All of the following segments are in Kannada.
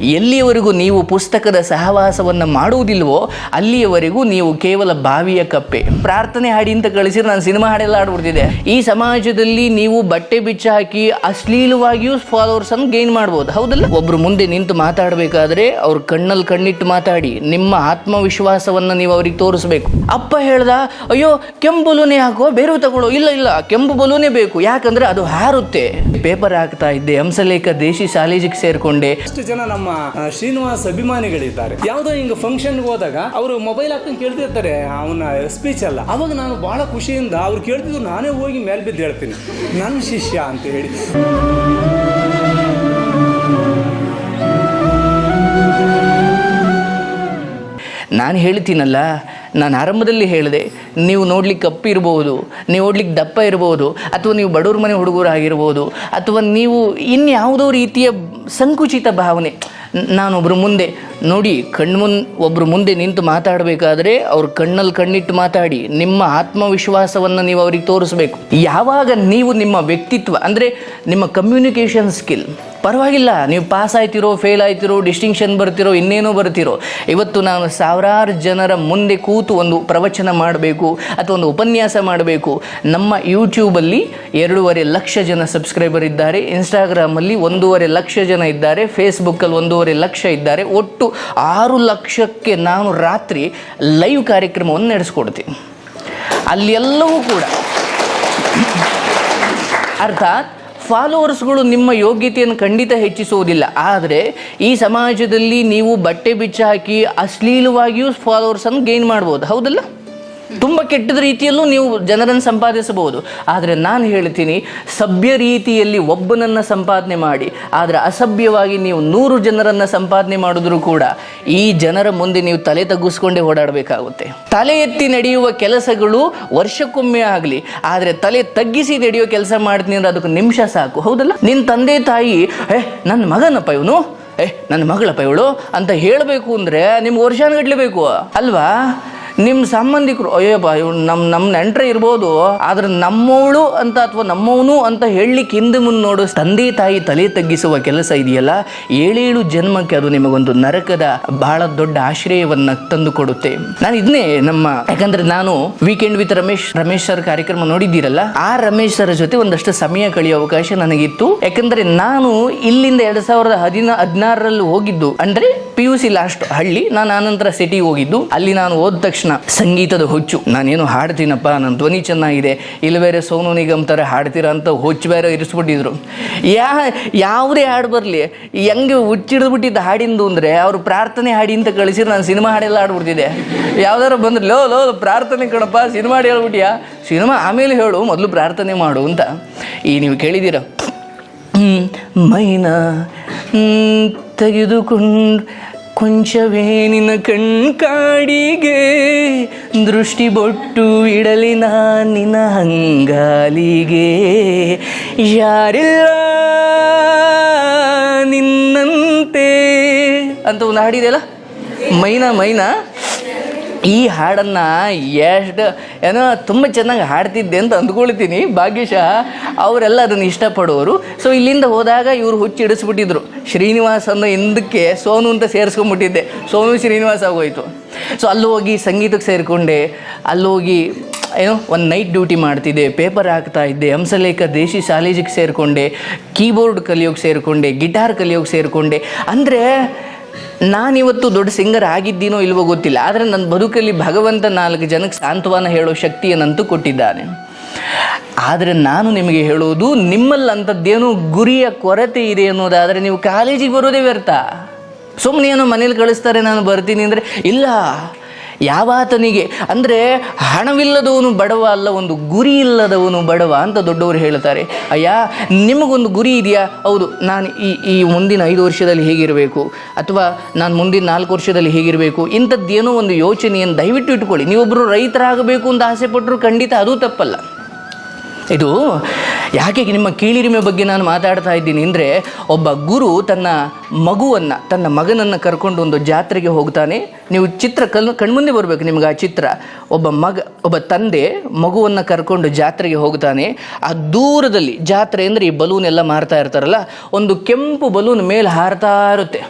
ಎಲ್ಲಿಯವರೆಗೂ ನೀವು ಪುಸ್ತಕದ ಸಹವಾಸವನ್ನು ಮಾಡುವುದಿಲ್ವೋ ಅಲ್ಲಿಯವರೆಗೂ ನೀವು ಕೇವಲ ಬಾವಿಯ ಕಪ್ಪೆ. ಪ್ರಾರ್ಥನೆ ಹಾಡಿ ಅಂತ ಕಳಿಸಿದ್ರೆ ನಾನು ಸಿನಿಮಾ ಹಾಡೆಲ್ಲ ಆಡ್ಬಿಡ್ತಿದ್ದೆ. ಈ ಸಮಾಜದಲ್ಲಿ ನೀವು ಬಟ್ಟೆ ಬಿಚ್ಚ ಹಾಕಿ ಅಶ್ಲೀಲವಾಗಿಯೂ ಫಾಲೋವರ್ಸ್ ಅನ್ನು ಗೇನ್ ಮಾಡ್ಬೋದು. ಹೌದಲ್ಲ? ಒಬ್ರು ಮುಂದೆ ನಿಂತು ಮಾತಾಡಬೇಕಾದ್ರೆ ಅವ್ರ ಕಣ್ಣಲ್ಲಿ ಕಣ್ಣಿಟ್ಟು ಮಾತಾಡಿ. ನಿಮ್ಮ ಆತ್ಮವಿಶ್ವಾಸವನ್ನು ನೀವು ಅವ್ರಿಗೆ ತೋರಿಸ್ಬೇಕು. ಅಪ್ಪ ಹೇಳ್ದ, ಅಯ್ಯೋ, ಕೆಂಪು ಬಲೂನೆ ಹಾಕೋ ಬೇರೆ ತಗೊಳ್ಳೋ. ಇಲ್ಲ ಇಲ್ಲ. ಕೆಂಪು ಬಲೂನೆ ಬೇಕು. ಯಾಕಂದ್ರೆ ಅದು ಹಾರುತ್ತೆ. ಪೇಪರ್ ಹಾಕ್ತಾ ಇದ್ದೆ. ಹಂಸಲೇಖ ದೇಶಿ ಶಾಲೆಜಿಗೆ ಸೇರ್ಕೊಂಡೆ. ಜನ ನಮ್ಮ ಶ್ರೀನಿವಾಸ್ ಅಭಿಮಾನಿಗಳಿದ್ದಾರೆ. ಯಾವುದೋ ಹಿಂಗ ಫಂಕ್ಷನ್ಗೆ ಹೋದಾಗ ಅವರು ಮೊಬೈಲ್ ಹಾಕೊಂಡು ಕೇಳ್ತಿರ್ತಾರೆ, ಅವನ ಸ್ಪೀಚ್ ಅಲ್ಲ ಅವಾಗ ನಾನು ಬಹಳ ಖುಷಿಯಿಂದ ಅವ್ರು ಕೇಳ್ತಿದ್ರು, ನಾನೇ ಹೋಗಿ ಮೇಲ್ ಬಿದ್ದು ಹೇಳ್ತೀನಿ. ನನ್ನ ಶಿಷ್ಯ ಅಂತ ಹೇಳಿ. ನಾನು ಹೇಳ್ತೀನಲ್ಲ, ನಾನು ಆರಂಭದಲ್ಲಿ ಹೇಳಿದೆ, ನೀವು ನೋಡ್ಲಿಕ್ಕೆ ಕಪ್ಪು ಇರ್ಬೋದು, ನೀವು ನೋಡ್ಲಿಕ್ಕೆ ದಪ್ಪ ಇರ್ಬೋದು, ಅಥವಾ ನೀವು ಬಡವ್ರ ಮನೆ ಹುಡುಗರು ಆಗಿರ್ಬೋದು, ಅಥವಾ ನೀವು ಇನ್ಯಾವುದೋ ರೀತಿಯ ಸಂಕುಚಿತ ಭಾವನೆ. ನ- ನಾನೊಬ್ರು ಮುಂದೆ. ನೋಡಿ ಕಣ್ಮುನ್ ಒಬ್ಬರು ಮುಂದೆ ನಿಂತು ಮಾತಾಡಬೇಕಾದ್ರೆ ಅವ್ರ ಕಣ್ಣಲ್ಲಿ ಕಣ್ಣಿಟ್ಟು ಮಾತಾಡಿ. ನಿಮ್ಮ ಆತ್ಮವಿಶ್ವಾಸವನ್ನು ನೀವು ಅವ್ರಿಗೆ ತೋರಿಸ್ಬೇಕು. ಯಾವಾಗ ನೀವು ನಿಮ್ಮ ವ್ಯಕ್ತಿತ್ವ, ಅಂದರೆ ನಿಮ್ಮ ಕಮ್ಯುನಿಕೇಷನ್ ಸ್ಕಿಲ್ ಪರವಾಗಿಲ್ಲ, ನೀವು ಪಾಸ್ ಆಯ್ತಿರೋ ಫೇಲ್ ಆಯ್ತಿರೋ ಡಿಸ್ಟಿಂಕ್ಷನ್ ಬರ್ತಿರೋ, ಇನ್ನೇನೋ ಬರ್ತಿರೋ. ಇವತ್ತು ನಾನು ಸಾವಿರಾರು ಜನರ ಮುಂದೆ ಕೂತು ಒಂದು ಪ್ರವಚನ ಮಾಡಬೇಕು, ಅಥವಾ ಒಂದು ಉಪನ್ಯಾಸ ಮಾಡಬೇಕು. ನಮ್ಮ ಯೂಟ್ಯೂಬಲ್ಲಿ ಎರಡೂವರೆ ಲಕ್ಷ ಜನ ಸಬ್ಸ್ಕ್ರೈಬರ್ ಇದ್ದಾರೆ. ಇನ್ಸ್ಟಾಗ್ರಾಮಲ್ಲಿ ಒಂದೂವರೆ ಲಕ್ಷ ಜನ ಇದ್ದಾರೆ. ಫೇಸ್ಬುಕ್ಕಲ್ಲಿ ಒಂದೂವರೆ ಲಕ್ಷ ಇದ್ದಾರೆ. ಒಟ್ಟು ಆರು ಲಕ್ಷಕ್ಕೆ ನಾನು ರಾತ್ರಿ ಲೈವ್ ಕಾರ್ಯಕ್ರಮವನ್ನು ನಡೆಸ್ಕೊಡ್ತೀನಿ. ಅಲ್ಲಿ ಎಲ್ಲವೂ ಕೂಡ ಅರ್ಥಾತ್ ಫಾಲೋವರ್ಸ್ಗಳು ನಿಮ್ಮ ಯೋಗ್ಯತೆಯನ್ನು ಖಂಡಿತ ಹೆಚ್ಚಿಸುವುದಿಲ್ಲ. ಆದರೆ ಈ ಸಮಾಜದಲ್ಲಿ ನೀವು ಬಟ್ಟೆ ಬಿಚ್ಚ ಹಾಕಿ ಅಶ್ಲೀಲವಾಗಿಯೂ ಫಾಲೋವರ್ಸನ್ನು ಗೇನ್ ಮಾಡ್ಬೋದು. ಹೌದಲ್ಲ? ತುಂಬ ಕೆಟ್ಟದ ರೀತಿಯಲ್ಲೂ ನೀವು ಜನರನ್ನು ಸಂಪಾದಿಸಬಹುದು. ಆದರೆ ನಾನು ಹೇಳ್ತೀನಿ, ಸಭ್ಯ ರೀತಿಯಲ್ಲಿ ಒಬ್ಬನನ್ನು ಸಂಪಾದನೆ ಮಾಡಿ, ಆದರೆ ಅಸಭ್ಯವಾಗಿ ನೀವು ನೂರು ಜನರನ್ನು ಸಂಪಾದನೆ ಮಾಡಿದ್ರೂ ಕೂಡ ಈ ಜನರ ಮುಂದೆ ನೀವು ತಲೆ ತಗ್ಗಿಸ್ಕೊಂಡೇ ಓಡಾಡಬೇಕಾಗುತ್ತೆ. ತಲೆ ಎತ್ತಿ ನಡೆಯುವ ಕೆಲಸಗಳು ವರ್ಷಕ್ಕೊಮ್ಮೆ ಆಗಲಿ, ಆದರೆ ತಲೆ ತಗ್ಗಿಸಿ ನಡೆಯೋ ಕೆಲಸ ಮಾಡ್ತೀನಿ ಅಂದ್ರೆ ಅದಕ್ಕೆ ನಿಮಿಷ ಸಾಕು. ಹೌದಲ್ಲ? ನಿನ್ನ ತಂದೆ ತಾಯಿ, ಏ, ನನ್ನ ಮಗನಪ್ಪ ಇವನು? ಏ, ನನ್ನ ಮಗಳಪ್ಪ ಇವಳು? ಅಂತ ಹೇಳಬೇಕು ಅಂದರೆ ನಿಮ್ಗೆ ವರ್ಷಾನುಗಟ್ಲೆ ಬೇಕು. ಅಲ್ವಾ? ನಿಮ್ಮ ಸಂಬಂಧಿಕರು ಅಯ್ಯೋಪ್ಪ ಇವ್ ನಮ್ಮ ನಮ್ಮ ನೆಂಟ್ರೆ ಇರ್ಬೋದು, ಆದ್ರೆ ನಮ್ಮವಳು ಅಂತ ಅಥವಾ ನಮ್ಮವನು ಅಂತ ಹೇಳಲಿಕ್ಕೆ ಹಿಂದೆ ಮುಂದೆ ನೋಡು, ತಂದೆ ತಾಯಿ ತಲೆ ತಗ್ಗಿಸುವ ಕೆಲಸ ಇದೆಯಲ್ಲ, ಏಳೇಳು ಜನ್ಮಕ್ಕೆ ಅದು ನಿಮಗೊಂದು ನರಕದ ಬಹಳ ದೊಡ್ಡ ಆಶ್ರಯವನ್ನ ತಂದು ಕೊಡುತ್ತೆ ನಾನು ಇದನ್ನೇ ನಮ್ಮ, ಯಾಕಂದ್ರೆ ನಾನು weekend with Ramesh Ramesh sir ಕಾರ್ಯಕ್ರಮ ನೋಡಿದ್ದೀರಲ್ಲ, ಆ ರಮೇಶ್ ಸರ್ ಜೊತೆ ಒಂದಷ್ಟು ಸಮಯ ಕಳೆಯುವ ಅವಕಾಶ ನನಗಿತ್ತು. ಯಾಕಂದ್ರೆ ನಾನು ಇಲ್ಲಿಂದ ಎರಡ್ ಸಾವಿರದ ಹದಿನ, ಹದಿನಾರರಲ್ಲಿ ಹೋಗಿದ್ದು, ಅಂದ್ರೆ ಪಿ ಯು ಸಿ ಲಾಸ್ಟ್ ಹಳ್ಳಿ, ನಾನು ಆನಂತರ ಸಿಟಿಗೆ ಹೋಗಿದ್ದು, ಅಲ್ಲಿ ನಾನು ಹೋದ ತಕ್ಷಣ ಸಂಗೀತದ ಹುಚ್ಚು. ನಾನೇನು ಹಾಡ್ತೀನಪ್ಪ, ನನ್ನ ಧ್ವನಿ ಚೆನ್ನಾಗಿದೆ, ಇಲ್ಲಿ ಬೇರೆ ಸೋನು ನಿಗಮ್ ಥರ ಹಾಡ್ತೀರ ಅಂತ ಹುಚ್ಚು ಬೇರೆ ಇರಿಸ್ಬಿಟ್ಟಿದ್ರು. ಯಾ, ಯಾವುದೇ ಹಾಡು ಬರಲಿ, ಹೆಂಗೆ ಹುಚ್ಚಿಡಿದ್ಬಿಟ್ಟಿದ್ದ ಹಾಡಿಂದು ಅಂದರೆ ಅವರು ಪ್ರಾರ್ಥನೆ ಹಾಡಿ ಅಂತ ಕಳಿಸಿದ್ರೆ ನಾನು ಸಿನಿಮಾ ಹಾಡೆಲ್ಲ ಹಾಡ್ಬಿಡ್ತಿದ್ದೆ. ಯಾವ್ದಾರು ಬಂದ್ರೆ, ಲೋ ಲೋ, ಪ್ರಾರ್ಥನೆ ಕಣಪ್ಪ, ಸಿನಿಮಾ ಹಾಡು ಹೇಳ್ಬಿಟ್ಯಾ ಸಿನಿಮಾ ಆಮೇಲೆ ಹೇಳು, ಮೊದಲು ಪ್ರಾರ್ಥನೆ ಮಾಡು ಅಂತ. ಈ ನೀವು ಕೇಳಿದ್ದೀರ ಮೈನ ತೆಗೆದುಕೊಂಡು ಕೊಂಚವೇ ನಿನ್ನ ಕಣ್ಕಾಡಿಗೆ ದೃಷ್ಟಿ ಬೊಟ್ಟು ಇಡಲಿ ನಾ ನಿನ್ನ ಹಂಗಾಲಿಗೆ. ಯಾರಿಲ್ಲ ನಿನ್ನಂತೆ. ಅಂತ ಒಂದು ಹಾಡಿದೆಯಲ್ಲ? ಮೈನಾ ಮೈನಾ? ಈ ಹಾಡನ್ನು ಎಷ್ಟು ಏನೋ ತುಂಬ ಚೆನ್ನಾಗಿ ಹಾಡ್ತಿದ್ದೆ ಅಂತ ಅಂದ್ಕೊಳ್ತೀನಿ, ಭಾಗ್ಯಶಃ. ಅವರೆಲ್ಲ ಅದನ್ನು ಇಷ್ಟಪಡೋರು. ಸೊ ಇಲ್ಲಿಂದ ಹೋದಾಗ ಇವರು ಹುಚ್ಚಿ ಇಡಿಸ್ಬಿಟ್ಟಿದ್ರು ಶ್ರೀನಿವಾಸ ಅನ್ನೋ ಹಿಂದಕ್ಕೆ ಸೋನು ಅಂತ ಸೇರಿಸ್ಕೊಂಡ್ಬಿಟ್ಟಿದ್ದೆ. ಸೋನು ಶ್ರೀನಿವಾಸ ಆಗೋಯ್ತು. ಸೊ ಅಲ್ಲಿ ಹೋಗಿ ಸಂಗೀತಕ್ಕೆ ಸೇರಿಕೊಂಡೆ. ಅಲ್ಲೋಗಿ, ಏನೋ ಒಂದು ನೈಟ್ ಡ್ಯೂಟಿ ಮಾಡ್ತಿದ್ದೆ. ಪೇಪರ್ ಹಾಕ್ತಾ ಇದ್ದೆ. ಹಂಸಲೇಖ ದೇಶಿ ಶಾಲೇಜಿಗೆ ಸೇರಿಕೊಂಡೆ. ಕೀಬೋರ್ಡ್ ಕಲಿಯೋಕೆ ಸೇರಿಕೊಂಡೆ. ಗಿಟಾರ್ ಕಲಿಯೋಕೆ ಸೇರಿಕೊಂಡೆ. ಅಂದರೆ ನಾನಿವತ್ತು ದೊಡ್ಡ ಸಿಂಗರ್ ಆಗಿದ್ದೀನೋ ಇಲ್ವೋ ಗೊತ್ತಿಲ್ಲ. ಆದರೆ ನನ್ನ ಬದುಕಲ್ಲಿ ಭಗವಂತ ನಾಲ್ಕು ಜನಕ್ಕೆ ಸಾಂತ್ವನ ಹೇಳೋ ಶಕ್ತಿಯನ್ನಂತೂ ಕೊಟ್ಟಿದ್ದಾನೆ ಆದರೆ ನಾನು ನಿಮಗೆ ಹೇಳೋದು ನಿಮ್ಮಲ್ಲಿ ಅಂಥದ್ದೇನೋ ಗುರಿಯ ಕೊರತೆ ಇದೆ ಅನ್ನೋದಾದರೆ ನೀವು ಕಾಲೇಜಿಗೆ ಬರೋದೇ ವ್ಯರ್ಥ. ಸುಮ್ಮನೆ ಏನೋ ಮನೇಲಿ ಕಳಿಸ್ತಾರೆ, ನಾನು ಬರ್ತೀನಿ ಅಂದರೆ, ಇಲ್ಲ ಯಾವಾತನಿಗೆ? ಅಂದರೆ ಹಣವಿಲ್ಲದವನು ಬಡವ ಅಲ್ಲ, ಒಂದು ಗುರಿ ಇಲ್ಲದವನು ಬಡವ ಅಂತ ದೊಡ್ಡವರು ಹೇಳ್ತಾರೆ ಅಯ್ಯ, ನಿಮಗೊಂದು ಗುರಿ ಇದೆಯಾ? ಹೌದು, ನಾನು ಈ ಈ ಮುಂದಿನ ಐದು ವರ್ಷದಲ್ಲಿ ಹೇಗಿರಬೇಕು? ಅಥವಾ ನಾನು ಮುಂದಿನ ನಾಲ್ಕು ವರ್ಷದಲ್ಲಿ ಹೇಗಿರಬೇಕು? ಇಂಥದ್ದೇನೋ ಒಂದು ಯೋಚನೆಯನ್ನು ದಯವಿಟ್ಟು ಇಟ್ಕೊಳ್ಳಿ ನೀವೊಬ್ಬರು ರೈತರಾಗಬೇಕು ಅಂತ ಆಸೆ ಪಟ್ಟರು ಖಂಡಿತ ಅದು ತಪ್ಪಲ್ಲ. ಇದು ಯಾಕೆ ನಿಮ್ಮ ಕೀಳಿರಿಮೆ ಬಗ್ಗೆ ನಾನು ಮಾತಾಡ್ತಾ ಇದ್ದೀನಿ ಅಂದರೆ ಒಬ್ಬ ಗುರು ತನ್ನ ಮಗುವನ್ನು, ತನ್ನ ಮಗನನ್ನು ಕರ್ಕೊಂಡು ಒಂದು ಜಾತ್ರೆಗೆ ಹೋಗ್ತಾನೆ. ನೀವು ಚಿತ್ರ ಕಲ್ ಕಣ್ಮುಂದೆ ಬರಬೇಕು ನಿಮ್ಗೆ ಆ ಚಿತ್ರ. ಒಬ್ಬ ಮಗ, ಒಬ್ಬ ತಂದೆ ಮಗುವನ್ನು ಕರ್ಕೊಂಡು ಜಾತ್ರೆಗೆ ಹೋಗ್ತಾನೆ. ಆ ದೂರದಲ್ಲಿ ಜಾತ್ರೆ ಅಂದರೆ ಈ ಬಲೂನ್ ಎಲ್ಲ ಮಾರ್ತಾ ಇರ್ತಾರಲ್ಲ, ಒಂದು ಕೆಂಪು ಬಲೂನ್ ಮೇಲೆ ಹಾರ್ತಾ ಇರುತ್ತೆ.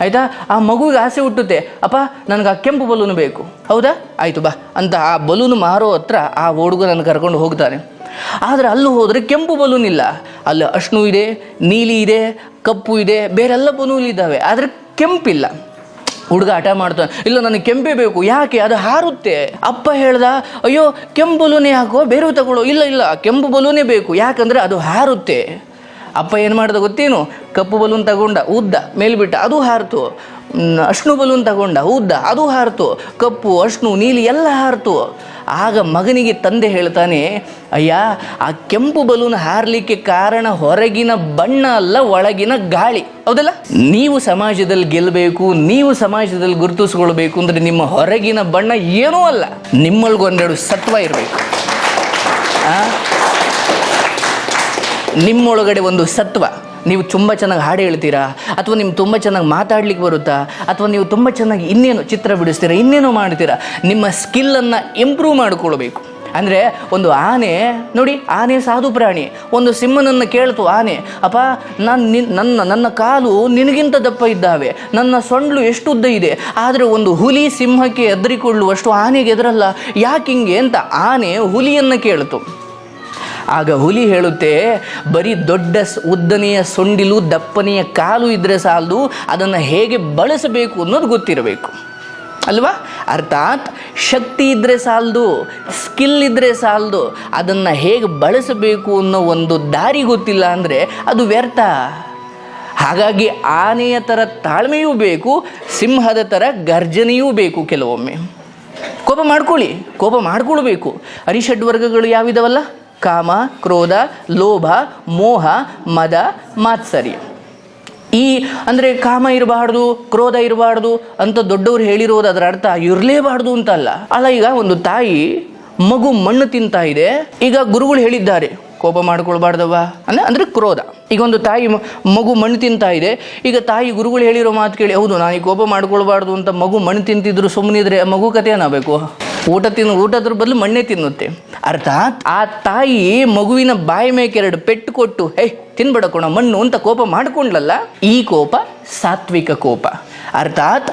ಆಯಿತಾ? ಆ ಮಗುವಿಗೆ ಆಸೆ ಹುಟ್ಟುತ್ತೆ. ಅಪ್ಪ, ನನಗೆ ಆ ಕೆಂಪು ಬಲೂನು ಬೇಕು. ಹೌದಾ? ಆಯಿತು ಬಾ. ಅಂತ ಆ ಬಲೂನು ಮಾರೋ ಹತ್ರ ಆ ಹುಡುಗನನ್ನು ಕರ್ಕೊಂಡು ಹೋಗ್ತಾನೆ. ಆದರೆ ಅಲ್ಲಿ ಹೋದರೆ ಕೆಂಪು ಬಲೂನ್ ಇಲ್ಲ. ಅಲ್ಲಿ ಅಶ್ನು ಇದೆ, ನೀಲಿ ಇದೆ, ಕಪ್ಪು ಇದೆ, ಬೇರೆಲ್ಲ ಬಲೂನ್ ಇದ್ದಾವೆ. ಆದರೆ ಕೆಂಪಿಲ್ಲ. ಹುಡುಗ ಹಠ ಮಾಡ್ತಾನೆ, ಇಲ್ಲ, ನನಗೆ ಕೆಂಪೇ ಬೇಕು. ಯಾಕೆ? ಅದು ಹಾರುತ್ತೆ. ಅಪ್ಪ ಹೇಳ್ದ, ಅಯ್ಯೋ, ಕೆಂಪು ಬಲೂನೇ ಹಾಕೋ, ಬೇರೆ ತಗೊಳ್ಳೋ ಇಲ್ಲ ಇಲ್ಲ, ಕೆಂಪು ಬಲೂನೇ ಬೇಕು. ಯಾಕಂದರೆ ಅದು ಹಾರುತ್ತೆ. ಅಪ್ಪ ಏನು ಮಾಡ್ದ ಗೊತ್ತೇನು? ಕಪ್ಪು ಬಲೂನ್ ತಗೊಂಡ, ಉದ್ದ, ಮೇಲ್ಬಿಟ್ಟ, ಅದು ಹಾರಿತು. ಅಶ್ನು ಬಲೂನ್ ತಗೊಂಡ, ಉದ್ದ, ಅದು ಹಾರಿತು, ಕಪ್ಪು ಅಶ್ನು ನೀಲಿ ಎಲ್ಲ ಹಾರಿತು. ಆಗ ಮಗನಿಗೆ ತಂದೆ ಹೇಳ್ತಾನೆ, ಅಯ್ಯ, ಆ ಕೆಂಪು ಬಲೂನ್ ಹಾರಲಿಕ್ಕೆ ಕಾರಣ ಹೊರಗಿನ ಬಣ್ಣ ಅಲ್ಲ, ಒಳಗಿನ ಗಾಳಿ. ಹೌದಲ್ಲ? ನೀವು ಸಮಾಜದಲ್ಲಿ ಗೆಲ್ಲಬೇಕು ನೀವು ಸಮಾಜದಲ್ಲಿ ಗುರುತಿಸ್ಕೊಳ್ಬೇಕು ಅಂದರೆ ನಿಮ್ಮ ಹೊರಗಿನ ಬಣ್ಣ ಏನೂ ಅಲ್ಲ. ನಿಮ್ಮೊಳಗೊಂದೆರಡು ಸತ್ವ ಇರಬೇಕು. ನಿಮ್ಮೊಳಗಡೆ ಒಂದು ಸತ್ವ. ನೀವು ತುಂಬ ಚೆನ್ನಾಗಿ ಹಾಡು ಹೇಳ್ತೀರಾ? ಅಥವಾ ನಿಮ್ಗೆ ತುಂಬ ಚೆನ್ನಾಗಿ ಮಾತಾಡ್ಲಿಕ್ಕೆ ಬರುತ್ತಾ? ಅಥವಾ ನೀವು ತುಂಬ ಚೆನ್ನಾಗಿ ಇನ್ನೇನು ಚಿತ್ರ ಬಿಡಿಸ್ತೀರಾ, ಇನ್ನೇನೋ ಮಾಡ್ತೀರಾ? ನಿಮ್ಮ ಸ್ಕಿಲ್ಲನ್ನು ಇಂಪ್ರೂವ್ ಮಾಡಿಕೊಳ್ಬೇಕು. ಅಂದರೆ ಒಂದು ಆನೆ, ನೋಡಿ, ಆನೆ ಸಾಧು ಪ್ರಾಣಿ, ಒಂದು ಸಿಂಹನನ್ನು ಕೇಳ್ತು ಆನೆ, ಅಪ್ಪ, ನಾನು ನಿನ್, ನನ್ನ ನನ್ನ ಕಾಲು ನಿನಗಿಂತ ದಪ್ಪ ಇದ್ದಾವೆ, ನನ್ನ ಸೊಂಡ್ಲು ಎಷ್ಟು ಉದ್ದ ಇದೆ, ಆದರೆ ಒಂದು ಹುಲಿ ಸಿಂಹಕ್ಕೆ ಎದರಿಕೊಳ್ಳುವಷ್ಟು ಆನೆಗೆ ಎದರಲ್ಲ, ಯಾಕೆ ಹಿಂಗೆ? ಅಂತ ಆನೆ ಹುಲಿಯನ್ನು ಕೇಳ್ತು. ಆಗ ಹುಲಿ ಹೇಳುತ್ತೆ, ಬರೀ ದೊಡ್ಡ ಉದ್ದನೆಯ ಸೊಂಡಿಲು, ದಪ್ಪನೆಯ ಕಾಲು ಇದ್ದರೆ ಸಾಲದು, ಅದನ್ನು ಹೇಗೆ ಬಳಸಬೇಕು ಅನ್ನೋದು ಗೊತ್ತಿರಬೇಕು. ಅಲ್ವಾ? ಅರ್ಥಾತ್ ಶಕ್ತಿ ಇದ್ದರೆ ಸಾಲದು ಸ್ಕಿಲ್ ಇದ್ದರೆ ಸಾಲದು, ಅದನ್ನು ಹೇಗೆ ಬಳಸಬೇಕು ಅನ್ನೋ ಒಂದು ದಾರಿ ಗೊತ್ತಿಲ್ಲ ಅಂದರೆ ಅದು ವ್ಯರ್ಥ. ಹಾಗಾಗಿ ಆನೆಯ ಥರ ತಾಳ್ಮೆಯೂ ಬೇಕು, ಸಿಂಹದ ಥರ ಗರ್ಜನೆಯೂ ಬೇಕು ಕೆಲವೊಮ್ಮೆ. ಕೋಪ ಮಾಡ್ಕೊಳ್ಳಿ, ಕೋಪ ಮಾಡ್ಕೊಳ್ಬೇಕು. ಅರಿಷಡ್ ವರ್ಗಗಳು ಯಾವಿದಾವಲ್ಲ? ಕಾಮ, ಕ್ರೋಧ, ಲೋಭ, ಮೋಹ, ಮದ, ಮಾತ್ಸರ್ಯ. ಈ ಅಂದರೆ ಕಾಮ ಇರಬಾರ್ದು, ಕ್ರೋಧ ಇರಬಾರ್ದು ಅಂತ ದೊಡ್ಡವ್ರು ಹೇಳಿರೋದು ಅದರ ಅರ್ಥ ಇರಲೇಬಾರ್ದು ಅಂತ ಅಲ್ಲ ಅಲ್ಲ ಈಗ ಒಂದು ತಾಯಿ ಮಗು ಮಣ್ಣು ತಿಂತಾ ಇದೆ, ಈಗ ಗುರುಗಳು ಹೇಳಿದ್ದಾರೆ, ಕೋಪ ಮಾಡ್ಕೊಳ್ಬಾರ್ದವ್ವ ಅಂದ್ರೆ ಅಂದರೆ ಕ್ರೋಧ. ಈಗ ಒಂದು ತಾಯಿ ಮಗು ಮಣ್ಣು ತಿಂತಾ ಇದೆ, ಈಗ ತಾಯಿ ಗುರುಗಳು ಹೇಳಿರೋ ಮಾತು ಕೇಳಿ, ಹೌದು, ನಾನು ಈ ಕೋಪ ಮಾಡ್ಕೊಳ್ಬಾರ್ದು ಅಂತ ಮಗು ಮಣ್ಣು ತಿಂತಿದ್ರು ಸುಮ್ಮನಿದ್ರೆ ಮಗು ಕಥೆ ಏನಾಗಬೇಕು ಊಟ ತಿನ್ನು ಊಟದ್ರ ಬದಲು ಮಣ್ಣೆ ತಿನ್ನುತ್ತೆ. ಅರ್ಥಾತ್ ಆ ತಾಯಿ ಮಗುವಿನ ಬಾಯಿ ಮೇಕೆ ಎರಡು ಪೆಟ್ಟು ಕೊಟ್ಟು ಹೇ ತಿನ್ಬೇಡ ಕೊಣ ಮಣ್ಣು ಅಂತ ಕೋಪ ಮಾಡ್ಕೊಂಡ್ಲಲ್ಲ ಈ ಕೋಪ ಸಾತ್ವಿಕ ಕೋಪ. ಅರ್ಥಾತ್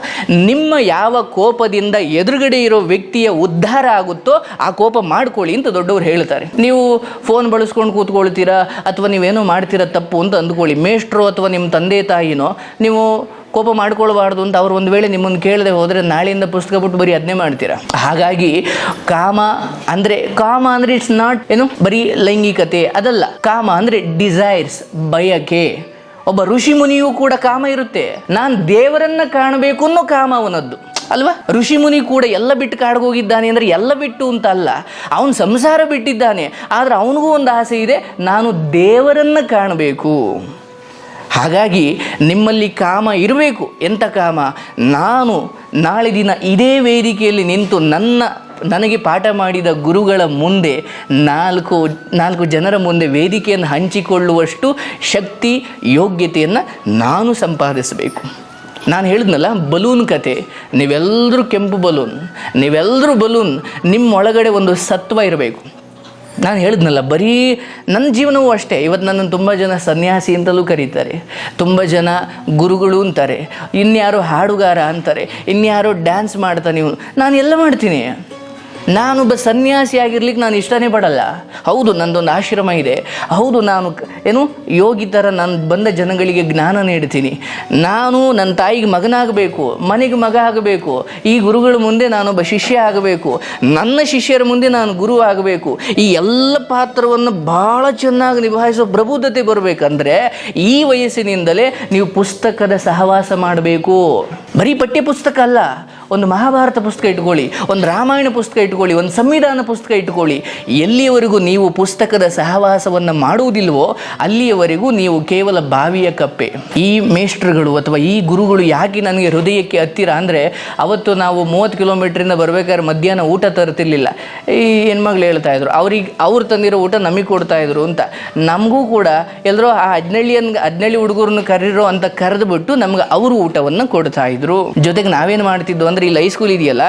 ನಿಮ್ಮ ಯಾವ ಕೋಪದಿಂದ ಎದುರುಗಡೆ ಇರೋ ವ್ಯಕ್ತಿಯ ಉದ್ಧಾರ ಆಗುತ್ತೋ ಆ ಕೋಪ ಮಾಡ್ಕೊಳ್ಳಿ ಅಂತ ದೊಡ್ಡವರು ಹೇಳ್ತಾರೆ. ನೀವು ಫೋನ್ ಬಳಸ್ಕೊಂಡು ಕೂತ್ಕೊಳ್ತೀರಾ ಅಥವಾ ನೀವೇನೋ ಮಾಡ್ತೀರಾ ತಪ್ಪು ಅಂತ ಅಂದ್ಕೊಳ್ಳಿ. ಮೇಷ್ಟ್ರು ಅಥವಾ ನಿಮ್ಮ ತಂದೆ ತಾಯಿನೋ ನೀವು ಕೋಪ ಮಾಡ್ಕೊಳ್ಬಾರ್ದು ಅಂತ ಅವ್ರು ಒಂದು ವೇಳೆ ನಿಮ್ಮನ್ನು ಕೇಳದೆ ಹೋದರೆ ನಾಳೆಯಿಂದ ಪುಸ್ತಕ ಬಿಟ್ಟು ಬರೀ ಅದನ್ನೇ ಮಾಡ್ತೀರಾ? ಹಾಗಾಗಿ ಕಾಮ ಅಂದರೆ ಕಾಮ ಅಂದರೆ ಇಟ್ಸ್ ನಾಟ್ ಏನು? ಬರೀ ಲೈಂಗಿಕತೆ ಅದಲ್ಲ. ಕಾಮ ಅಂದರೆ ಡಿಸೈರ್ಸ್ ಬಯಕೆ. ಒಬ್ಬ ಋಷಿ ಮುನಿಯೂ ಕೂಡ ಕಾಮ ಇರುತ್ತೆ. ನಾನು ದೇವರನ್ನ ಕಾಣಬೇಕು ಅನ್ನೋ ಕಾಮ ಅವನದ್ದು. ಅಲ್ವಾ? ಋಷಿ ಮುನಿ ಕೂಡ ಎಲ್ಲ ಬಿಟ್ಟು ಕಾಡ್ಗೋಗಿದ್ದಾನೆ ಅಂದರೆ ಎಲ್ಲ ಬಿಟ್ಟು ಅಂತ ಅಲ್ಲ. ಅವನು ಸಂಸಾರ ಬಿಟ್ಟಿದ್ದಾನೆ. ಆದರೆ ಅವನಿಗೂ ಒಂದು ಆಸೆ ಇದೆ, ನಾನು ದೇವರನ್ನು ಕಾಣಬೇಕು. ಹಾಗಾಗಿ ನಿಮ್ಮಲ್ಲಿ ಕಾಮ ಇರಬೇಕು. ಎಂಥ ಕಾಮ? ನಾನು ನಾಳೆ ದಿನ ಇದೇ ವೇದಿಕೆಯಲ್ಲಿ ನಿಂತು ನನ್ನ, ನನಗೆ ಪಾಠ ಮಾಡಿದ ಗುರುಗಳ ಮುಂದೆ ನಾಲ್ಕು ನಾಲ್ಕು ಜನರ ಮುಂದೆ ವೇದಿಕೆಯನ್ನು ಹಂಚಿಕೊಳ್ಳುವಷ್ಟು ಶಕ್ತಿ, ಯೋಗ್ಯತೆಯನ್ನು ನಾನು ಸಂಪಾದಿಸಬೇಕು. ನಾನು ಹೇಳಿದ್ನಲ್ಲ, ಬಲೂನ್ ಕತೆ. ನೀವೆಲ್ಲರೂ ಕೆಂಪು ಬಲೂನ್. ನೀವೆಲ್ಲರೂ ಬಲೂನ್. ನಿಮ್ಮೊಳಗಡೆ ಒಂದು ಸತ್ವ ಇರಬೇಕು. ನಾನು ಹೇಳಿದ್ನಲ್ಲ, ಬರೀ ನನ್ನ ಜೀವನವೂ ಅಷ್ಟೇ. ಇವತ್ತು ನನ್ನನ್ನು ತುಂಬ ಜನ ಸನ್ಯಾಸಿ ಅಂತಲೂ ಕರೀತಾರೆ. ತುಂಬ ಜನ ಗುರುಗಳು ಅಂತಾರೆ. ಇನ್ಯಾರೋ ಹಾಡುಗಾರ ಅಂತಾರೆ. ಇನ್ಯಾರೋ ಡ್ಯಾನ್ಸ್ ಮಾಡ್ತಾನೆ ಇವನು ನಾನು ಎಲ್ಲ ಮಾಡ್ತೀನಿ. ನಾನೊಬ್ಬ ಸನ್ಯಾಸಿ ಆಗಿರ್ಲಿಕ್ಕೆ ನಾನು ಇಷ್ಟನೇ ಪಡಲ್ಲ. ಹೌದು, ನಂದೊಂದು ಆಶ್ರಮ ಇದೆ. ಹೌದು, ನಾನು ಏನು, ಯೋಗಿ ಥರ ನಾನು ಬಂದ ಜನಗಳಿಗೆ ಜ್ಞಾನ ನೀಡ್ತೀನಿ. ನಾನು ನನ್ನ ತಾಯಿಗೆ ಮಗನಾಗಬೇಕು, ಮನೆಗೆ ಮಗ ಆಗಬೇಕು, ಈ ಗುರುಗಳ ಮುಂದೆ ನಾನೊಬ್ಬ ಶಿಷ್ಯ ಆಗಬೇಕು, ನನ್ನ ಶಿಷ್ಯರ ಮುಂದೆ ನಾನು ಗುರು ಆಗಬೇಕು, ಈ ಎಲ್ಲ ಪಾತ್ರವನ್ನು ಭಾಳ ಚೆನ್ನಾಗಿ ನಿಭಾಯಿಸೋ ಪ್ರಬುದ್ಧತೆ ಬರಬೇಕಂದ್ರೆ ಈ ವಯಸ್ಸಿನಿಂದಲೇ ನೀವು ಪುಸ್ತಕದ ಸಹವಾಸ ಮಾಡಬೇಕು. ಬರೀ ಪಠ್ಯ ಪುಸ್ತಕ ಅಲ್ಲ, ಒಂದು ಮಹಾಭಾರತ ಪುಸ್ತಕ ಇಟ್ಕೊಳ್ಳಿ, ಒಂದು ರಾಮಾಯಣ ಪುಸ್ತಕ ಇಟ್ಕೊಳ್ಳಿ, ಒಂದು ಸಂವಿಧಾನ ಪುಸ್ತಕ ಇಟ್ಕೊಳ್ಳಿ. ಎಲ್ಲಿಯವರೆಗೂ ನೀವು ಪುಸ್ತಕದ ಸಹವಾಸವನ್ನು ಮಾಡುವುದಿಲ್ವೋ, ಅಲ್ಲಿಯವರೆಗೂ ನೀವು ಕೇವಲ ಬಾವಿಯ ಕಪ್ಪೆ. ಈ ಮೇಷ್ಟ್ರುಗಳು ಅಥವಾ ಈ ಗುರುಗಳು ಯಾಕೆ ನನಗೆ ಹೃದಯಕ್ಕೆ ಹತ್ತಿರ ಅಂದರೆ, ಅವತ್ತು ನಾವು ಮೂವತ್ತು ಕಿಲೋಮೀಟ್ರಿಂದ ಬರಬೇಕಾದ್ರೆ ಮಧ್ಯಾಹ್ನ ಊಟ ತರುತ್ತಿರಲಿಲ್ಲ ಈ ಹೆಣ್ಮಗಳು ಹೇಳ್ತಾ ಇದ್ರು, ಅವ್ರಿಗೆ, ಅವ್ರು ತಂದಿರೋ ಊಟ ನಮಗೆ ಕೊಡ್ತಾ ಇದ್ರು ಅಂತ. ನಮಗೂ ಕೂಡ ಎಲ್ಲರೂ ಆ ಹದಿನಳ್ಳಿಯನ್, ಹದಿನಳ್ಳಿ ಹುಡುಗರನ್ನು ಕರೀರೋ ಅಂತ ಕರೆದುಬಿಟ್ಟು ನಮ್ಗೆ ಅವರು ಊಟವನ್ನು ಕೊಡ್ತಾ ಇದ್ರು ಜೊತೆಗೆ ನಾವೇನು ಮಾಡ್ತಿದ್ದು ಅಂದರೆ ಅಂದ್ರೆ ಇಲ್ಲಿ ಹೈಸ್ಕೂಲ್ ಇದೆಯಲ್ಲ,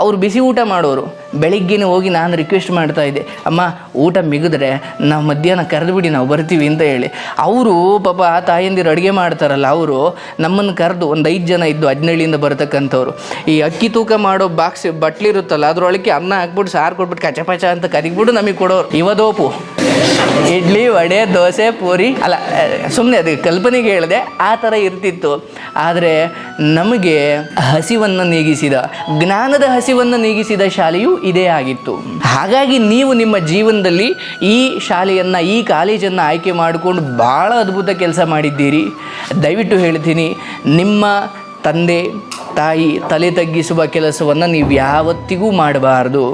ಅವ್ರು ಬಿಸಿ ಊಟ ಮಾಡೋರು. ಬೆಳಿಗ್ಗೆನೇ ಹೋಗಿ ನಾನು ರಿಕ್ವೆಸ್ಟ್ ಮಾಡ್ತಾ ಇದ್ದೆ, ಅಮ್ಮ, ಊಟ ಮಿಗಿದ್ರೆ ನಾವು ಮಧ್ಯಾಹ್ನ ಕರೆದು ಬಿಡಿ ನಾವು ಬರ್ತೀವಿ ಅಂತ ಹೇಳಿ. ಅವರು ಪಾಪ ಆ ತಾಯಂದಿರು ಅಡುಗೆ ಮಾಡ್ತಾರಲ್ಲ ಅವರು, ನಮ್ಮನ್ನು ಕರೆದು ಒಂದು ಐದು ಜನ ಇದ್ದು ಹದಿನೇಳಿಂದ ಬರ್ತಕ್ಕಂಥವ್ರು. ಈ ಅಕ್ಕಿ ತೂಕ ಮಾಡೋ ಬಾಕ್ಸ್ ಬಟ್ಲಿರುತ್ತಲ್ಲ ಅದರೊಳಗೆ ಅನ್ನ ಹಾಕ್ಬಿಟ್ಟು ಸಾರು ಕೊಟ್ಬಿಟ್ಟು ಕಚಪಚ ಅಂತ ಕರಿಗ್ಬಿಟ್ಟು ನಮಗೆ ಕೊಡೋರು. ಇವದೋಪು ಇಡ್ಲಿ, ವಡೆ, ದೋಸೆ, ಪೂರಿ, ಅಲ್ಲ ಸುಮ್ಮನೆ ಅದು ಕಲ್ಪನೆಗೆ ಹೇಳಿದೆ, ಆ ಥರ ಇರ್ತಿತ್ತು. ಆದರೆ ನಮಗೆ ಹಸಿವನ್ನು ನೀಗಿಸಿದ, ಜ್ಞಾನದ ಹಸಿವನ್ನು ನೀಗಿಸಿದ ಶಾಲೆಯು ಇದೇ ಆಗಿತ್ತು. ಹಾಗಾಗಿ ನೀವು ನಿಮ್ಮ ಜೀವನದಲ್ಲಿ ಈ ಶಾಲೆಯನ್ನು, ಈ ಕಾಲೇಜನ್ನು ಆಯ್ಕೆ ಮಾಡಿಕೊಂಡು ಭಾಳ ಅದ್ಭುತ ಕೆಲಸ ಮಾಡಿದ್ದೀರಿ. ದಯವಿಟ್ಟು ಹೇಳ್ತೀನಿ, ನಿಮ್ಮ ತಂದೆ, ತಾಯಿ ತಲೆ ತಗ್ಗಿಸುವ ಕೆಲಸವನ್ನು ನೀವು ಯಾವತ್ತಿಗೂ ಮಾಡಬಾರ್ದು.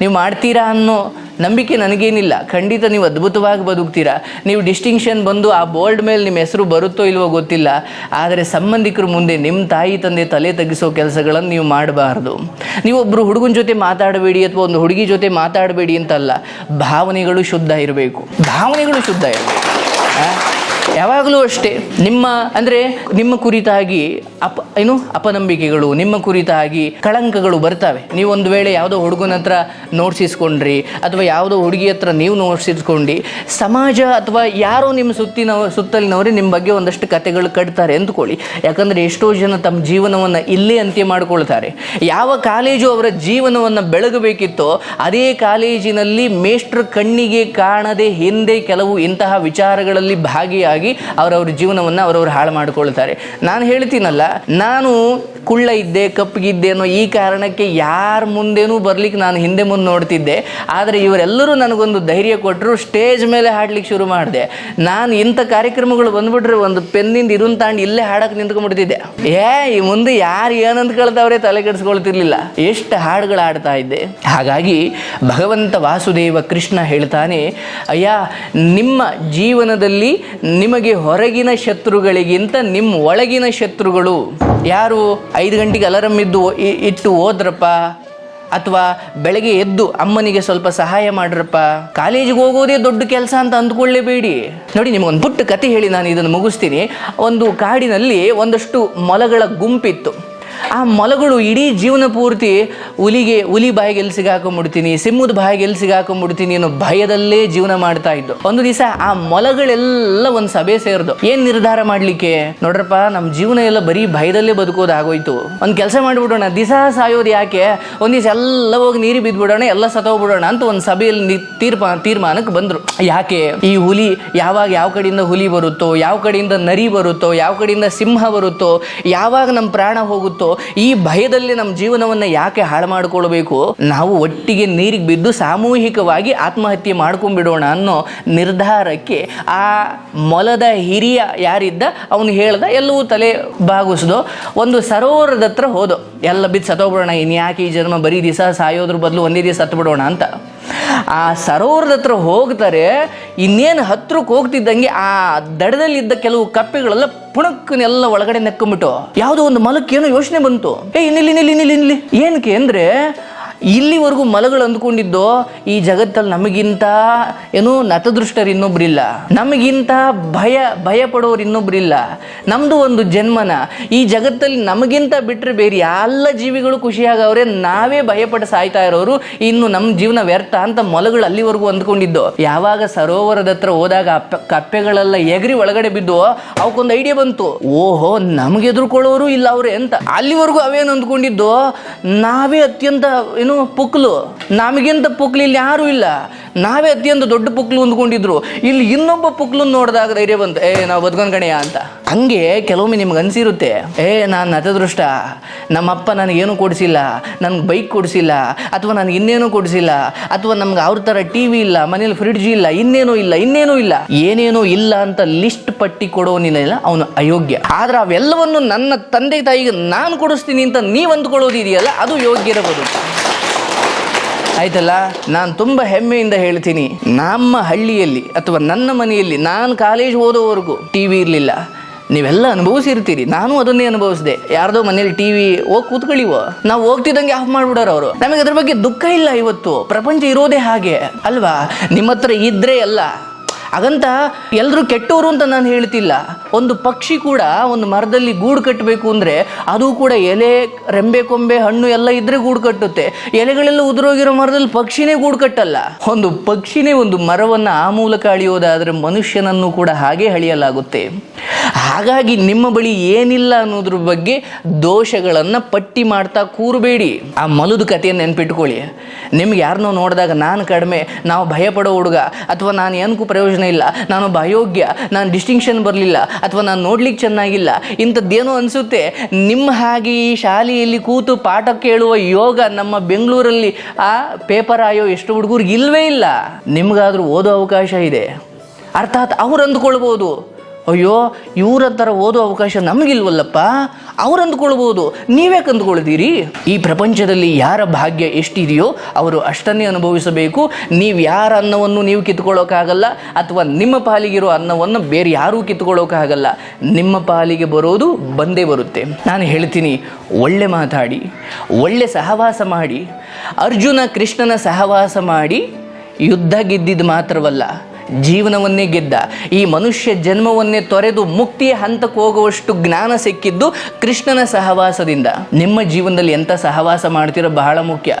ನೀವು ಮಾಡ್ತೀರಾ ಅನ್ನೋ ನಂಬಿಕೆ ನನಗೇನಿಲ್ಲ. ಖಂಡಿತ ನೀವು ಅದ್ಭುತವಾಗಿ ಬದುಕ್ತೀರಾ. ನೀವು ಡಿಸ್ಟಿಂಕ್ಷನ್ ಬಂದು ಆ ಬೋರ್ಡ್ ಮೇಲೆ ನಿಮ್ಮ ಹೆಸರು ಬರುತ್ತೋ ಇಲ್ವೋ ಗೊತ್ತಿಲ್ಲ. ಆದರೆ ಸಂಬಂಧಿಕರು ಮುಂದೆ ನಿಮ್ಮ ತಾಯಿ ತಂದೆ ತಲೆ ತಗ್ಗಿಸೋ ಕೆಲಸಗಳನ್ನು ನೀವು ಮಾಡಬಾರ್ದು. ನೀವೊಬ್ಬರು ಹುಡುಗನ ಜೊತೆ ಮಾತಾಡಬೇಡಿ ಅಥವಾ ಒಂದು ಹುಡುಗಿ ಜೊತೆ ಮಾತಾಡಬೇಡಿ ಅಂತಲ್ಲ, ಭಾವನೆಗಳು ಶುದ್ಧ ಇರಬೇಕು. ಭಾವನೆಗಳು ಶುದ್ಧ ಇರಬೇಕು. ಯಾವಾಗಲೂ ಅಷ್ಟೇ, ನಿಮ್ಮ ಅಂದರೆ ನಿಮ್ಮ ಕುರಿತಾಗಿ ಅಪ, ಏನು ಅಪನಂಬಿಕೆಗಳು, ನಿಮ್ಮ ಕುರಿತಾಗಿ ಕಳಂಕಗಳು ಬರ್ತವೆ. ನೀವು ಒಂದು ವೇಳೆ ಯಾವುದೋ ಹುಡುಗನ ಹತ್ರ ನೋಟ್ಸ್ ಅಥವಾ ಯಾವುದೋ ಹುಡುಗಿ ಹತ್ರ ನೀವು ನೋಟ್ಸ್ ಇಸ್ಕೊಂಡು ಸಮಾಜ ಅಥವಾ ಯಾರೋ ನಿಮ್ಮ ಸುತ್ತಿನ, ಸುತ್ತಲಿನವರೇ ನಿಮ್ಮ ಬಗ್ಗೆ ಒಂದಷ್ಟು ಕತೆಗಳು ಕಟ್ತಾರೆ ಅಂದ್ಕೊಳ್ಳಿ. ಯಾಕಂದರೆ ಎಷ್ಟೋ ಜನ ತಮ್ಮ ಜೀವನವನ್ನು ಇಲ್ಲೇ ಅಂತ್ಯ ಮಾಡ್ಕೊಳ್ತಾರೆ. ಯಾವ ಕಾಲೇಜು ಅವರ ಜೀವನವನ್ನು ಬೆಳಗಬೇಕಿತ್ತೋ, ಅದೇ ಕಾಲೇಜಿನಲ್ಲಿ ಮೇಷ್ಟ್ರ ಕಣ್ಣಿಗೆ ಕಾಣದೆ ಹಿಂದೆ ಕೆಲವು ಇಂತಹ ವಿಚಾರಗಳಲ್ಲಿ ಭಾಗಿಯಾಗಿ ಅವರವ್ರ ಜೀವನವನ್ನು ಅವರವ್ರು ಹಾಳು ಮಾಡ್ಕೊಳ್ತಾರೆ ನಾನು ಹೇಳ್ತೀನಲ್ಲ, ನಾನು ಕುಳ್ಳ ಇದ್ದೆ ಕಪ್ಪಗಿದ್ದೆ ಅನ್ನೋ ಈ ಕಾರಣಕ್ಕೆ ಯಾರ ಮುಂದೆನೂ ಬರ್ಲಿಕ್ಕೆ ನಾನು ಹಿಂದೆ ಮುಂದೆ ನೋಡ್ತಿದ್ದೆ. ಆದರೆ ಇವರೆಲ್ಲರೂ ನನಗೊಂದು ಧೈರ್ಯ ಕೊಟ್ಟರು ಸ್ಟೇಜ್ ಮೇಲೆ ಹಾಡ್ಲಿಕ್ಕೆ ಶುರು ಮಾಡಿದೆ. ನಾನು ಇಂಥ ಕಾರ್ಯಕ್ರಮಗಳು ಬಂದ್ಬಿಟ್ರೆ ಒಂದು ಪೆನ್ನಿಂದ ಇರುನ್ ತಾಂಡ್ ಇಲ್ಲೇ ಹಾಡಕ್ಕೆ ನಿಂತ್ಕೊಂಡ್ಬಿಡ್ತಿದ್ದೆ ಏ, ಈ ಮುಂದೆ ಯಾರು ಏನಂತ ಕೇಳ್ತಾವ್ರೆ ತಲೆ ಕೆಡಿಸ್ಕೊಳ್ತಿರ್ಲಿಲ್ಲ. ಎಷ್ಟು ಹಾಡುಗಳು ಹಾಡ್ತಾ ಇದ್ದೆ. ಹಾಗಾಗಿ ಭಗವಂತ ವಾಸುದೇವ ಕೃಷ್ಣ ಹೇಳ್ತಾನೆ, ಅಯ್ಯ, ನಿಮ್ಮ ಜೀವನದಲ್ಲಿ ನಿಮಗೆ ಹೊರಗಿನ ಶತ್ರುಗಳಿಗಿಂತ ನಿಮ್ಮ ಒಳಗಿನ ಶತ್ರುಗಳು ಯಾರು? ಐದು ಗಂಟೆಗೆ ಅಲಾರಮ್ ಇದ್ದು ಇಟ್ಟು ಹೋದ್ರಪ್ಪ? ಅಥವಾ ಬೆಳಗ್ಗೆ ಎದ್ದು ಅಮ್ಮನಿಗೆ ಸ್ವಲ್ಪ ಸಹಾಯ ಮಾಡ್ರಪ್ಪ? ಕಾಲೇಜಿಗೆ ಹೋಗೋದೇ ದೊಡ್ಡ ಕೆಲಸ ಅಂತ ಅಂದ್ಕೊಳ್ಳೇಬೇಡಿ. ನೋಡಿ, ನಿಮಗೊಂದು ಪುಟ್ಟ ಕತೆ ಹೇಳಿ ನಾನು ಇದನ್ನು ಮುಗಿಸ್ತೀನಿ. ಒಂದು ಕಾಡಿನಲ್ಲಿ ಒಂದಷ್ಟು ಮೊಲಗಳ ಗುಂಪಿತ್ತು. ಆ ಮೊಲಗಳು ಇಡೀ ಜೀವನ ಪೂರ್ತಿ ಹುಲಿಗೆ, ಹುಲಿ ಬಾಯಿಗೆ ಎಲ್ಲಿ ಸಿಗಾಕೊಂಡ್ಬಿಡ್ತೀನಿ ಸಿಂಹದ ಬಾಯಿಗೆ ಎಲ್ಲಿ ಸಿಗಾಕೊಂಡ್ಬಿಡ್ತೀನಿ ಅನ್ನೋ ಭಯದಲ್ಲೇ ಜೀವನ ಮಾಡ್ತಾ ಇದ್ದು. ಒಂದು ದಿವಸ ಆ ಮೊಲಗಳೆಲ್ಲ ಒಂದು ಸಭೆ ಸೇರ್ದು. ಏನ್ ನಿರ್ಧಾರ ಮಾಡ್ಲಿಕ್ಕೆ? ನೋಡ್ರಪ್ಪ ನಮ್ಮ ಜೀವನ ಎಲ್ಲ ಬರೀ ಭಯದಲ್ಲೇ ಬದುಕೋದಾಗೋಯ್ತು ಒಂದು ಕೆಲಸ ಮಾಡಿಬಿಡೋಣ, ದಿಸ ಸಾಯೋದು ಯಾಕೆ? ಒಂದ್ ದಿವಸ ಎಲ್ಲ ಹೋಗಿ ನೀರಿ ಬಿದ್ದುಬಿಡೋಣ ಎಲ್ಲ ಸತ್ತೋಗ್ಬಿಡೋಣ ಅಂತ ಒಂದು ಸಭೆಯಲ್ಲಿ ತೀರ್ಪಾ ತೀರ್ಮಾನಕ್ಕೆ ಬಂದ್ರು. ಯಾಕೆ? ಈ ಹುಲಿ ಯಾವಾಗ ಯಾವ ಕಡೆಯಿಂದ ಹುಲಿ ಬರುತ್ತೋ, ಯಾವ ಕಡೆಯಿಂದ ನರಿ ಬರುತ್ತೋ, ಯಾವ ಕಡೆಯಿಂದ ಸಿಂಹ ಬರುತ್ತೋ, ಯಾವಾಗ ನಮ್ಮ ಪ್ರಾಣ ಹೋಗುತ್ತೋ ಈ ಭಯದಲ್ಲಿ ನಮ್ಮ ಜೀವನವನ್ನು ಯಾಕೆ ಹಾಳು ಮಾಡಿಕೊಳ್ಬೇಕು? ನಾವು ಒಟ್ಟಿಗೆ ನೀರಿಗೆ ಬಿದ್ದು ಸಾಮೂಹಿಕವಾಗಿ ಆತ್ಮಹತ್ಯೆ ಮಾಡ್ಕೊಂಡ್ಬಿಡೋಣ ಅನ್ನೋ ನಿರ್ಧಾರಕ್ಕೆ ಆ ಮೊಲದ ಹಿರಿಯ ಯಾರಿದ್ದ ಅವನು ಹೇಳ್ದ, ಎಲ್ಲವೂ ತಲೆ ಬಾಗಿಸ್ದು. ಒಂದು ಸರೋವರದ ಹತ್ರ ಹೋದೋ. ಎಲ್ಲ ಬಿದ್ದು ಸತ್ತೋಗ್ಬಿಡೋಣ, ಇನ್ಯಾಕೆ ಯಾಕೆ ಈ ಜನ್ಮ ಬರೀ ದಿವಸ ಸಾಯೋದ್ರ ಬದಲು ಒಂದೇ ದಿವಸ ಸತ್ತುಬಿಡೋಣ ಅಂತ. ಆ ಸರೋವರದ ಹತ್ರ ಹೋಗ್ತಾರೆ, ಇನ್ನೇನು ಹತ್ರಕ್ಕೆ ಹೋಗ್ತಿದ್ದಂಗೆ ಆ ದಡದಲ್ಲಿದ್ದ ಕೆಲವು ಕಪ್ಪೆಗಳೆಲ್ಲ ಪುಣಕ್ಕನೆಲ್ಲ ಒಳಗಡೆ ನೆಕ್ಕೊಂಬಿಟ್ಟು, ಯಾವುದೋ ಒಂದು ಮಲಕ್ಕೇನೋ ಯೋಚನೆ ಬಂತು. ಏ ಇನ್ನಿಲ್ಲಿ ನಿಲ್ಲಿ ನಿಲ್ಲಿ ನಿಲ್ಲಿ. ಏನಕ್ಕೆ ಅಂದರೆ ಇಲ್ಲಿವರೆಗೂ ಮಲಗಳು ಅಂದ್ಕೊಂಡಿದ್ದು, ಈ ಜಗತ್ತಲ್ಲಿ ನಮಗಿಂತ ಏನು ನತದೃಷ್ಟರು ಇನ್ನೊಬ್ಬರಿಲ್ಲ ನಮಗಿಂತ ಭಯ ಭಯ ಪಡೋರು ಇನ್ನೊಬ್ಬರಿಲ್ಲ ನಮ್ಮದು ಒಂದು ಜನ್ಮನ. ಈ ಜಗತ್ತಲ್ಲಿ ನಮಗಿಂತ ಬಿಟ್ಟರೆ ಬೇರೆ ಎಲ್ಲ ಜೀವಿಗಳು ಖುಷಿಯಾಗವ್ರೆ, ನಾವೇ ಭಯಪಟ್ಟು ಸಾಯ್ತಾ ಇರೋರು, ಇನ್ನು ನಮ್ಮ ಜೀವನ ವ್ಯರ್ಥ ಅಂತ ಮೊಲಗಳು ಅಲ್ಲಿವರೆಗೂ ಅಂದ್ಕೊಂಡಿದ್ದು. ಯಾವಾಗ ಸರೋವರದ ಹತ್ರ ಹೋದಾಗ ಕಪ್ಪೆಗಳೆಲ್ಲ ಎಗರಿ ಒಳಗಡೆ ಬಿದ್ದು, ಅವಕ್ಕೊಂದು ಐಡಿಯಾ ಬಂತು. ಓಹೋ ನಮ್ಗೆ ಎದುರುಕೊಳ್ಳೋರು ಇಲ್ಲ ಅವ್ರೆ ಅಂತ. ಅಲ್ಲಿವರೆಗೂ ಅವೇನು ಅಂದ್ಕೊಂಡಿದ್ದು, ನಾವೇ ಅತ್ಯಂತ ಏನು ಪುಕ್ಲು. ನಮಗಿಂತ ಪುಕ್ಲು ಇಲ್ಲಿ ಯಾರೂ ಇಲ್ಲ. ನಾವೇ ಅತ್ಯಂತ ದೊಡ್ಡ ಪುಕ್ಲು ಹೊಂದ್ಕೊಂಡಿದ್ರು. ಇಲ್ಲಿ ಇನ್ನೊಬ್ಬ ಪುಕ್ಲು ನೋಡಿದಾಗ ಧೈರ್ಯ ಬಂತು. ಏ, ನಾವು ಬದುಕೊಂಡ್ ಕಣೆಯ ಅಂತ. ಹಂಗೆ ಕೆಲವೊಮ್ಮೆ ನಿಮ್ಗೆ ಅನಿಸಿರುತ್ತೆ. ಏ, ನಾನು ನತದೃಷ್ಟ. ನಮ್ಮಪ್ಪ ನನಗೇನು ಕೊಡಿಸಿಲ್ಲ. ನನಗೆ ಬೈಕ್ ಕೊಡಿಸಿಲ್ಲ. ಅಥವಾ ನನಗೆ ಇನ್ನೇನು ಕೊಡಿಸಿಲ್ಲ. ಅಥವಾ ನಮ್ಗೆ ಅವ್ರ ಥರ ಟಿ ವಿ ಇಲ್ಲ, ಮನೇಲಿ ಫ್ರಿಡ್ಜ್ ಇಲ್ಲ, ಇನ್ನೇನೂ ಇಲ್ಲ ಇನ್ನೇನೂ ಇಲ್ಲ. ಏನೇನೂ ಇಲ್ಲ ಅಂತ ಲಿಸ್ಟ್ ಪಟ್ಟಿ ಕೊಡೋನಿಲ್ಲ ಅವನು ಅಯೋಗ್ಯ. ಆದ್ರೆ ಅವೆಲ್ಲವನ್ನು ನನ್ನ ತಂದೆ ತಾಯಿಗೆ ನಾನು ಕೊಡಿಸ್ತೀನಿ ಅಂತ ನೀವು ಅಂದ್ಕೊಳ್ಳೋದಿದೆಯಲ್ಲ, ಅದು ಯೋಗ್ಯರ ಬದುಕು. ಆಯ್ತಲ್ಲ, ನಾನು ತುಂಬ ಹೆಮ್ಮೆಯಿಂದ ಹೇಳ್ತೀನಿ, ನಮ್ಮ ಹಳ್ಳಿಯಲ್ಲಿ ಅಥವಾ ನನ್ನ ಮನೆಯಲ್ಲಿ ನಾನು ಕಾಲೇಜ್ ಓದೋವರೆಗೂ ಟಿ ವಿ ಇರಲಿಲ್ಲ. ನೀವೆಲ್ಲ ಅನುಭವಿಸಿರ್ತೀರಿ, ನಾನು ಅದನ್ನೇ ಅನುಭವಿಸಿದೆ. ಯಾರ್ದೋ ಮನೇಲಿ ಟಿ ವಿ ಹೋಗಿ ಕೂತ್ಕೊಳ್ಳಿವೋ? ನಾವು ಹೋಗ್ತಿದ್ದಂಗೆ ಆಫ್ ಮಾಡ್ಬಿಡೋರು ಅವರು. ನಮಗೆ ಅದ್ರ ಬಗ್ಗೆ ದುಃಖ ಇಲ್ಲ ಇವತ್ತು, ಪ್ರಪಂಚ ಇರೋದೇ ಹಾಗೆ. ಅಲ್ವಾ? ನಿಮ್ಮ ಇದ್ರೆ ಅಲ್ಲ. ಹಾಗಂತ ಎಲ್ಲರೂ ಕೆಟ್ಟವರು ಅಂತ ನಾನು ಹೇಳ್ತಿಲ್ಲ. ಒಂದು ಪಕ್ಷಿ ಕೂಡ ಒಂದು ಮರದಲ್ಲಿ ಗೂಡು ಕಟ್ಟಬೇಕು ಅಂದರೆ ಅದು ಕೂಡ ಎಲೆ, ರೆಂಬೆ, ಕೊಂಬೆ, ಹಣ್ಣು ಎಲ್ಲ ಇದ್ರೆ ಗೂಡು ಕಟ್ಟುತ್ತೆ. ಎಲೆಗಳೆಲ್ಲ ಉದುರೋಗಿರೋ ಮರದಲ್ಲಿ ಪಕ್ಷಿನೇ ಗೂಡು ಕಟ್ಟಲ್ಲ. ಒಂದು ಪಕ್ಷಿನೇ ಒಂದು ಮರವನ್ನು ಆ ಮೂಲಕ ಅಳಿಯೋದಾದರೆ ಮನುಷ್ಯನನ್ನು ಕೂಡ ಹಾಗೆ ಅಳಿಯಲಾಗುತ್ತೆ. ಹಾಗಾಗಿ ನಿಮ್ಮ ಬಳಿ ಏನಿಲ್ಲ ಅನ್ನೋದ್ರ ಬಗ್ಗೆ ದೋಷಗಳನ್ನು ಪಟ್ಟಿ ಮಾಡ್ತಾ ಕೂರಬೇಡಿ. ಆ ಮಲದ ಕಥೆಯನ್ನು ನೆನ್ಪಿಟ್ಕೊಳ್ಳಿ. ನಿಮ್ಗೆ ಯಾರನ್ನೋ ನೋಡಿದಾಗ ನಾನು ಕಡಿಮೆ, ನಾವು ಭಯಪಡೋ ಹುಡುಗ, ಅಥವಾ ನಾನು ಏನಕ್ಕೂ ಪ್ರಯೋಜನ ಇಲ್ಲ. ನಾನು ಅಯೋಗ್ಯ ನಾನು ಡಿಸ್ಟಿಂಕ್ಷನ್ ಬರಲಿಲ್ಲ. ಅಥವಾ ನಾನು ನೋಡ್ಲಿಕ್ಕೆ ಚೆನ್ನಾಗಿಲ್ಲ. ಇಂಥದ್ದೇನೋ ಅನಿಸುತ್ತೆ. ನಿಮ್ಮ ಹಾಗೆ ಈ ಶಾಲೆಯಲ್ಲಿ ಕೂತು ಪಾಠ ಕೇಳುವ ಯೋಗ ನಮ್ಮ ಬೆಂಗಳೂರಲ್ಲಿ, ಆ ಪೇಪರ್ ಆಯೋ ಎಷ್ಟು ಹುಡುಗರಿಗೆ ಇಲ್ವೇ ಇಲ್ಲ. ನಿಮಗಾದರೂ ಓದೋ ಅವಕಾಶ ಇದೆ. ಅರ್ಥಾತ್ ಅವ್ರು ಅಂದ್ಕೊಳ್ಬೋದು. ಅಯ್ಯೋ, ಇವರ ಥರ ಓದೋ ಅವಕಾಶ ನಮಗಿಲ್ವಲ್ಲಪ್ಪ? ಅವ್ರು ಅಂದ್ಕೊಳ್ಬೋದು. ಅಂದ್ಕೊಳ್ತೀರಿ ಈ ಪ್ರಪಂಚದಲ್ಲಿ ಯಾರ ಭಾಗ್ಯ ಎಷ್ಟಿದೆಯೋ ಅವರು ಅಷ್ಟನ್ನೇ ಅನುಭವಿಸಬೇಕು. ನೀವು ಯಾರ ಅನ್ನವನ್ನು ನೀವು ಕಿತ್ಕೊಳ್ಳೋಕ್ಕಾಗಲ್ಲ ಅಥವಾ ನಿಮ್ಮ ಪಾಲಿಗಿರೋ ಅನ್ನವನ್ನು ಬೇರೆ ಯಾರೂ ಕಿತ್ಕೊಳ್ಳೋಕ್ಕಾಗಲ್ಲ ನಿಮ್ಮ ಪಾಲಿಗೆ ಬರೋದು ಬಂದೇ ಬರುತ್ತೆ. ನಾನು ಹೇಳ್ತೀನಿ, ಒಳ್ಳೆ ಮಾತಾಡಿ, ಒಳ್ಳೆ ಸಹವಾಸ ಮಾಡಿ, ಅರ್ಜುನ ಕೃಷ್ಣನ ಸಹವಾಸ ಮಾಡಿ, ಯುದ್ಧ ಗೆದ್ದಿದ್ದು ಮಾತ್ರವಲ್ಲ ಜೀವನವನ್ನೇ ಗೆದ್ದ. ಈ ಮನುಷ್ಯ ಜನ್ಮವನ್ನೇ ತೊರೆದು ಮುಕ್ತಿಯ ಹಂತಕ್ಕೆ ಹೋಗುವಷ್ಟು ಜ್ಞಾನ ಸಿಕ್ಕಿದ್ದು ಕೃಷ್ಣನ ಸಹವಾಸದಿಂದ. ನಿಮ್ಮ ಜೀವನದಲ್ಲಿ ಎಂಥ ಸಹವಾಸ ಮಾಡ್ತಿರೋ ಬಹಳ ಮುಖ್ಯ.